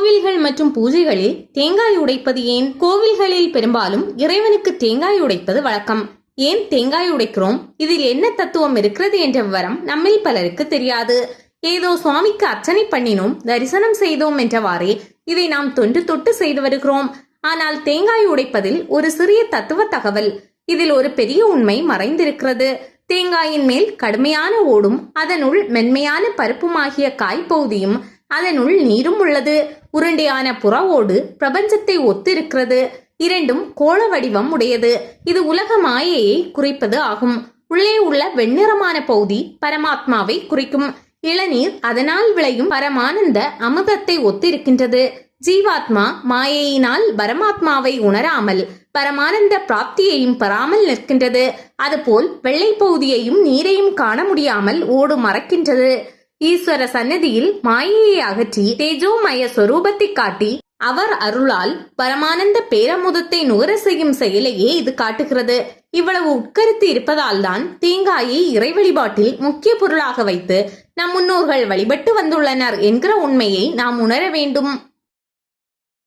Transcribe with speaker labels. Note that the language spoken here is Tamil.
Speaker 1: கோவில்கள் மற்றும் பூஜைகளில் தேங்காய் உடைப்பது ஏன்? கோவில்களில் பெரும்பாலும் இறைவனுக்கு தேங்காய் உடைப்பது வழக்கம். ஏன் தேங்காய் உடைக்கிறோம்? இதில் என்ன தத்துவம் இருக்கிறது என்ற விவரம் நம்மில் பலருக்கு தெரியாது. ஏதோ சுவாமிக்கு அர்ச்சனை பண்ணினோம் தரிசனம் செய்தோம் என்றவாறே இதை நாம் தொன்று தொட்டு செய்து வருகிறோம். ஆனால் தேங்காய் உடைப்பதில் ஒரு சிறிய தத்துவ தகவல். இதில் ஒரு பெரிய உண்மை மறைந்திருக்கிறது. தேங்காயின் மேல் கடுமையான ஓடும் அதனுள் மென்மையான பருப்புமாகிய காய்ப்பகுதியும் அதனுள் நீரும் உள்ளது. உருண்டையான புறாவோடு பிரபஞ்சத்தை ஒத்திருக்கிறது. இரண்டும் கோள வடிவம் உடையது. இது உலக மாயையை குறிப்பது ஆகும். உள்ளே உள்ள வெண்ணிறமான பகுதி பரமாத்மாவை குறிக்கும். இளநீர் அதனால் விளையும் பரமானந்த அமுதத்தை ஒத்திருக்கின்றது. ஜீவாத்மா மாயையினால் பரமாத்மாவை உணராமல் பரமானந்த பிராப்தியையும் பெறாமல் நிற்கின்றது. அதுபோல் வெள்ளை பகுதியையும் நீரையும் காண முடியாமல் ஓடு மறக்கின்றது. ஈஸ்வர சன்னதியில் மாயையை அகற்றி தேஜோமய சொரூபத்தை காட்டி அவர் அருளால் பரமானந்த பேரமுதத்தை நுகர செய்யும் செயலையே இது காட்டுகிறது. இவ்வளவு உட்கருத்து இருப்பதால் தான் தேங்காயை இறை வழிபாட்டில் முக்கிய பொருளாக வைத்து நம் முன்னோர்கள் வழிபட்டு வந்துள்ளனர் என்கிற உண்மையை நாம் உணர வேண்டும்.